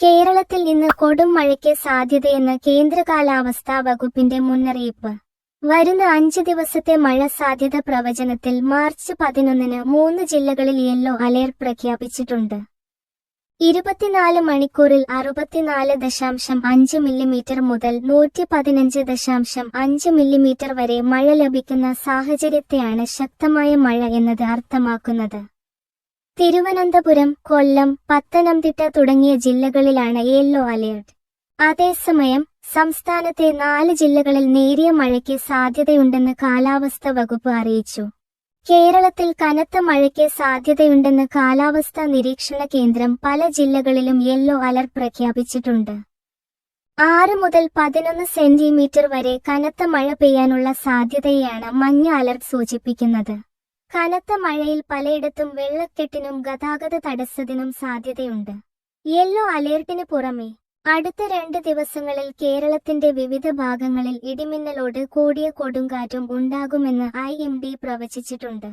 കേരളത്തിൽ ഇന്ന് കൊടും മഴയ്ക്ക് സാധ്യതയെന്ന് കേന്ദ്ര കാലാവസ്ഥാ വകുപ്പിന്റെ മുന്നറിയിപ്പ്. വരുന്ന അഞ്ച് ദിവസത്തെ മഴ സാധ്യത പ്രവചനത്തിൽ മാർച്ച് പതിനൊന്നിന് മൂന്ന് ജില്ലകളിൽ യെല്ലോ അലേർട്ട് പ്രഖ്യാപിച്ചിട്ടുണ്ട്. ഇരുപത്തിനാല് മണിക്കൂറിൽ അറുപത്തിനാല് ദശാംശം അഞ്ച് മില്ലിമീറ്റർ മുതൽ നൂറ്റി പതിനഞ്ച് ദശാംശം അഞ്ച് മില്ലിമീറ്റർ വരെ മഴ ലഭിക്കുന്ന സാഹചര്യത്തെയാണ് ശക്തമായ മഴ എന്നത് അർത്ഥമാക്കുന്നത്. തിരുവനന്തപുരം കൊല്ലം പത്തനംതിട്ട തുടങ്ങിയ ജില്ലകളിലാണ് യെല്ലോ അലേർട്ട്. അതേസമയം സംസ്ഥാനത്തെ നാല് ജില്ലകളിൽ നേരിയ മഴയ്ക്ക് സാധ്യതയുണ്ടെന്ന് കാലാവസ്ഥ വകുപ്പ് അറിയിച്ചു. കേരളത്തിൽ കനത്ത മഴയ്ക്ക് സാധ്യതയുണ്ടെന്ന് കാലാവസ്ഥാ നിരീക്ഷണ കേന്ദ്രം പല ജില്ലകളിലും യെല്ലോ അലർട്ട് പ്രഖ്യാപിച്ചിട്ടുണ്ട്. ആറ് മുതൽ പതിനൊന്ന് സെന്റിമീറ്റർ വരെ കനത്ത മഴ പെയ്യാനുള്ള സാധ്യതയാണ് മഞ്ഞ അലർട്ട് സൂചിപ്പിക്കുന്നത്. കനത്ത മഴയിൽ പലയിടത്തും വെള്ളക്കെട്ടിനും ഗതാഗത തടസ്സത്തിനും സാധ്യതയുണ്ട്. യെല്ലോ അലേർട്ടിന് പുറമെ അടുത്ത രണ്ട് ദിവസങ്ങളിൽ കേരളത്തിന്റെ വിവിധ ഭാഗങ്ങളിൽ ഇടിമിന്നലോട് കൂടിയ കൊടുങ്കാറ്റും ഉണ്ടാകുമെന്ന് ഐ എം ഡി പ്രവചിച്ചിട്ടുണ്ട്.